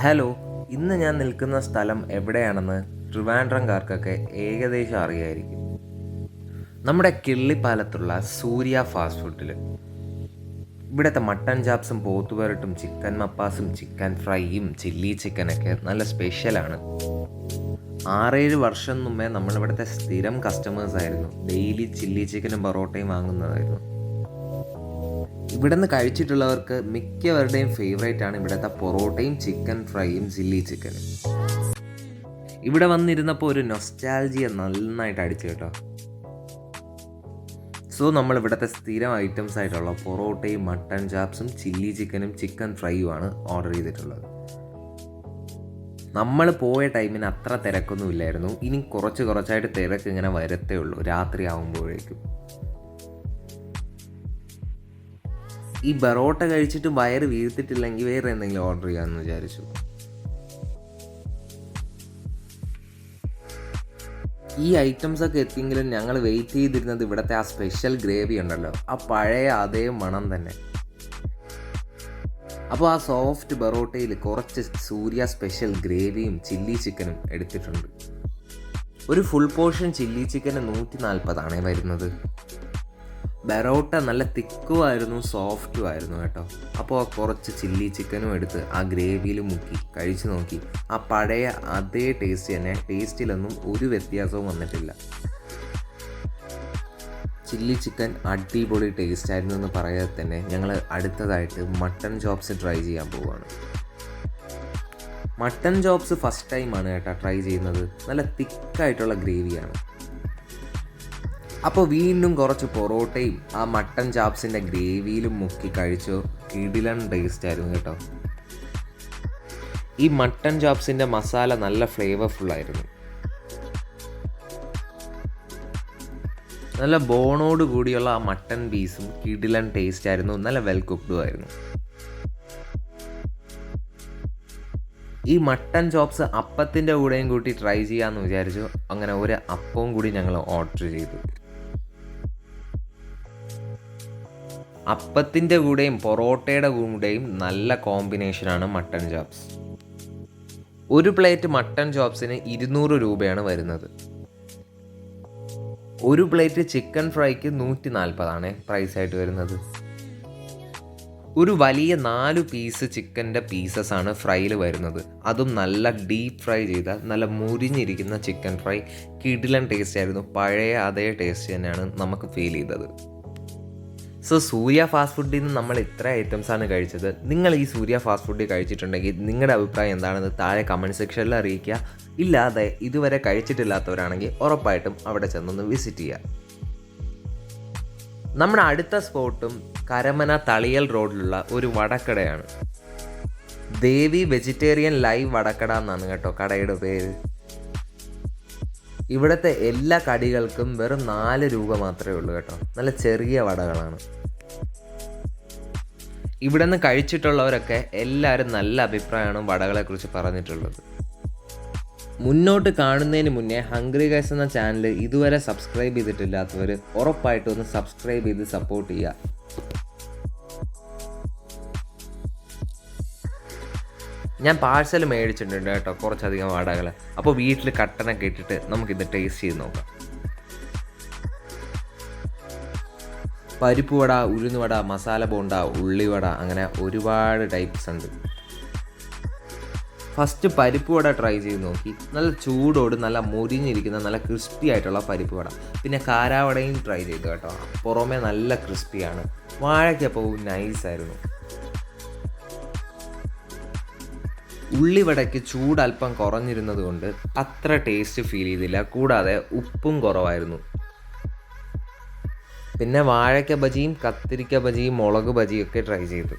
Hello ഇന്ന് ഞാൻ നിൽക്കുന്ന സ്ഥലം എവിടെയാണെന്ന് ട്രിവാൻഡ്രംകാർക്കൊക്കെ ഏകദേശം അറിയായിരിക്കും. നമ്മുടെ കിള്ളിപ്പാലത്തുള്ള സൂര്യ ഫാസ്റ്റ് ഫുഡിൽ ഇവിടുത്തെ മട്ടൻ ചാപ്സും പോത്തുപരട്ടും ചിക്കൻ മപ്പാസും ചിക്കൻ ഫ്രൈയും ചില്ലി ചിക്കനൊക്കെ നല്ല സ്പെഷ്യലാണ്. ആറേഴ് വർഷം മുമ്പേ നമ്മളിവിടുത്തെ സ്ഥിരം കസ്റ്റമേഴ്സ് ആയിരുന്നു ഡെയിലി ചില്ലി ചിക്കനും പൊറോട്ടയും വാങ്ങുന്നതായിരുന്നു. ഇവിടുന്ന് കഴിച്ചിട്ടുള്ളവർക്ക് മിക്കവരുടെയും ഫേവറേറ്റ് ആണ് ഇവിടുത്തെ പൊറോട്ടയും ചിക്കൻ ഫ്രൈയും ചില്ലി ചിക്കനും ഇവിടെ വന്നിരുന്നപ്പോൾ ഒരു നൊസ്റ്റാൽജിയ നന്നായിട്ട് അടിച്ചു കേട്ടോ. സോ നമ്മൾ ഇവിടുത്തെ സ്ഥിരം ഐറ്റംസ് ആയിട്ടുള്ള പൊറോട്ടയും മട്ടൺ ചാപ്സും ചില്ലി ചിക്കനും ചിക്കൻ ഫ്രൈയും ആണ് ഓർഡർ ചെയ്തിട്ടുള്ളത്. നമ്മൾ പോയ ടൈമിന് അത്ര തിരക്കൊന്നും ഇല്ലായിരുന്നു. ഇനി കുറച്ച് കുറച്ചായിട്ട് തിരക്ക് ഇങ്ങനെ വരത്തേ ഉള്ളൂ. രാത്രി ആകുമ്പോഴേക്കും ഈ ബറോട്ട കഴിച്ചിട്ട് വയറ് വീർത്തിട്ടില്ലെങ്കിൽ വേറെ എന്തെങ്കിലും ഓർഡർ ചെയ്യാമെന്ന് വിചാരിച്ചു. ഈ ഐറ്റംസ് ഒക്കെ എത്തിയെങ്കിലും ഞങ്ങൾ വെയിറ്റ് ചെയ്തിരുന്നത് ഇവിടുത്തെ ആ സ്പെഷ്യൽ ഗ്രേവി ഉണ്ടല്ലോ. ആ പഴയ അതേ മണം തന്നെ. അപ്പോൾ ആ സോഫ്റ്റ് ബറോട്ടയിൽ കുറച്ച് സൂര്യ സ്പെഷ്യൽ ഗ്രേവിയും ചില്ലി ചിക്കനും എടുത്തിട്ടുണ്ട്. ഒരു ഫുൾ പോർഷൻ ചില്ലി ചിക്കന് നൂറ്റി നാൽപ്പതാണേ വരുന്നത്. ബെറോട്ട നല്ല തിക്കുമായിരുന്നു സോഫ്റ്റും ആയിരുന്നു കേട്ടോ അപ്പോൾ കുറച്ച് ചില്ലി ചിക്കനും എടുത്ത് ആ ഗ്രേവിയിൽ മുക്കി കഴിച്ചു നോക്കി. ആ പഴയ അതേ ടേസ്റ്റ് തന്നെ ടേസ്റ്റിലൊന്നും ഒരു വ്യത്യാസവും വന്നിട്ടില്ല. ചില്ലി ചിക്കൻ അടിപൊളി ടേസ്റ്റ് ആയിരുന്നു എന്ന് പറയാതെ തന്നെ ഞങ്ങൾ അടുത്തതായിട്ട് മട്ടൺ ചോപ്സ് ട്രൈ ചെയ്യാൻ പോവുകയാണ് മട്ടൺ ചോപ്സ് ഫസ്റ്റ് ടൈമാണ് കേട്ടോ ട്രൈ ചെയ്യുന്നത്. നല്ല തിക്കായിട്ടുള്ള ഗ്രേവിയാണ്. അപ്പോൾ വീണ്ടും കുറച്ച് പൊറോട്ടയും ആ മട്ടൻ ചാപ്സിന്റെ ഗ്രേവിയിലും മുക്കി കഴിച്ചു. കിടിലൻ ടേസ്റ്റ് ആയിരുന്നു കേട്ടോ. ഈ മട്ടൻ ചാപ്സിന്റെ മസാല നല്ല ഫ്ലേവർഫുൾ ആയിരുന്നു. നല്ല ബോണോട് കൂടിയുള്ള ആ മട്ടൻ പീസും കിടിലൻ ടേസ്റ്റ് ആയിരുന്നു. നല്ല വെൽ കുക്ക്ഡും ആയിരുന്നു. ഈ മട്ടൻ ചോപ്സ് അപ്പത്തിന്റെ കൂടെയും കൂട്ടി ട്രൈ ചെയ്യാമെന്ന് വിചാരിച്ചു. അങ്ങനെ ഒരു അപ്പവും കൂടി ഞങ്ങൾ ഓർഡർ ചെയ്തു. അപ്പത്തിന്റെ കൂടെയും പൊറോട്ടയുടെ കൂടെയും നല്ല കോമ്പിനേഷനാണ് മട്ടൺ ചോപ്സ് ഒരു പ്ലേറ്റ് മട്ടൺ ചോപ്സിന് ഇരുന്നൂറ് രൂപയാണ് വരുന്നത്. ഒരു പ്ലേറ്റ് ചിക്കൻ ഫ്രൈക്ക് നൂറ്റി നാൽപ്പതാണ് പ്രൈസ് ആയിട്ട് വരുന്നത്. ഒരു വലിയ നാല് പീസ് ചിക്കന്റെ പീസസ് ആണ് ഫ്രൈയിൽ വരുന്നത്. അതും നല്ല ഡീപ്പ് ഫ്രൈ ചെയ്ത നല്ല മുരിഞ്ഞിരിക്കുന്ന ചിക്കൻ ഫ്രൈ കിടിലൻ ടേസ്റ്റ് ആയിരുന്നു. പഴയ അതേ ടേസ്റ്റ് തന്നെയാണ് നമുക്ക് ഫീൽ ചെയ്തത്. സോ സൂര്യ ഫാസ്റ്റ് ഫുഡിൽ നിന്ന് നമ്മൾ ഇത്ര ഐറ്റംസ് ആണ് കഴിച്ചത്. നിങ്ങൾ ഈ സൂര്യ ഫാസ്റ്റ് ഫുഡ് കഴിച്ചിട്ടുണ്ടെങ്കിൽ നിങ്ങളുടെ അഭിപ്രായം എന്താണെന്ന് താഴെ കമന്റ് സെക്ഷനിൽ അറിയിക്കുക. ഇല്ലാതെ ഇതുവരെ കഴിച്ചിട്ടില്ലാത്തവരാണെങ്കിൽ ഉറപ്പായിട്ടും അവിടെ ചെന്നൊന്ന് വിസിറ്റ് ചെയ്യുക. നമ്മുടെ അടുത്ത സ്പോട്ടും കരമന തളിയൽ റോഡിലുള്ള ഒരു വടക്കടയാണ്. ദേവി വെജിറ്റേറിയൻ ലൈവ് വടക്കട എന്നാണ് കേട്ടോ കടയുടെ പേര്. ഇവിടുത്തെ എല്ലാ കടികൾക്കും വെറും നാല് രൂപ മാത്രമേ ഉള്ളൂ കേട്ടോ. നല്ല ചെറിയ വടകളാണ്. ഇവിടെ നിന്ന് കഴിച്ചിട്ടുള്ളവരൊക്കെ എല്ലാവരും നല്ല അഭിപ്രായമാണ് വടകളെ കുറിച്ച് പറഞ്ഞിട്ടുള്ളത്. മുന്നോട്ട് കാണുന്നതിന് മുന്നേ ഹംഗ്രി ഗൈസ് എന്ന ചാനൽ ഇതുവരെ സബ്സ്ക്രൈബ് ചെയ്തിട്ടില്ലാത്തവർ ഉറപ്പായിട്ടും ഒന്ന് സബ്സ്ക്രൈബ് ചെയ്ത് സപ്പോർട്ട് ചെയ്യുക. ഞാൻ പാഴ്സൽ മേടിച്ചിട്ടുണ്ട് കേട്ടോ കുറച്ചധികം വാടകൾ അപ്പോൾ വീട്ടിൽ കട്ടനൊക്കെ ഇട്ടിട്ട് നമുക്കിത് ടേസ്റ്റ് ചെയ്ത് നോക്കാം. പരിപ്പ് വട ഉഴുന്നുവട മസാല ബോണ്ട ഉള്ളിവട അങ്ങനെ ഒരുപാട് ടൈപ്സ് ഉണ്ട്. ഫസ്റ്റ് പരിപ്പ് വട ട്രൈ ചെയ്ത് നോക്കി. നല്ല ചൂടോട് നല്ല മുരിഞ്ഞിരിക്കുന്ന നല്ല ക്രിസ്പി ആയിട്ടുള്ള പരിപ്പ് വട. പിന്നെ കാരാവടയും ട്രൈ ചെയ്തു കേട്ടോ. പുറമേ നല്ല ക്രിസ്പിയാണ് വാഴയ്ക്കപ്പവും നൈസായിരുന്നു ഉള്ളിവടയ്ക്ക് ചൂട് അല്പം കുറഞ്ഞിരുന്നത് കൊണ്ട് അത്ര ടേസ്റ്റ് ഫീൽ ചെയ്തില്ല. കൂടാതെ ഉപ്പും കുറവായിരുന്നു. പിന്നെ വാഴയ്ക്ക ബജിയും കത്തിരിക്ക ബജിയും മുളക് ബജിയും ഒക്കെ ട്രൈ ചെയ്തു.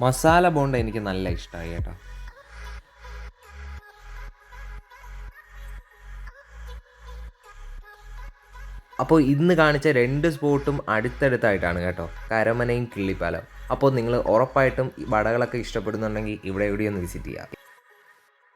മസാല ബോണ്ട എനിക്ക് നല്ല ഇഷ്ടമായി കേട്ടോ. അപ്പോൾ ഇന്ന് കാണിച്ച രണ്ട് സ്പോട്ടും അടുത്തടുത്തായിട്ടാണ് കേട്ടോ. കരമനയും കിള്ളിപ്പാലം. അപ്പോൾ നിങ്ങൾ ഉറപ്പായിട്ടും വടകളൊക്കെ ഇഷ്ടപ്പെടുന്നുണ്ടെങ്കിൽ ഇവിടെ എവിടെയൊന്ന് വിസിറ്റ് ചെയ്യാം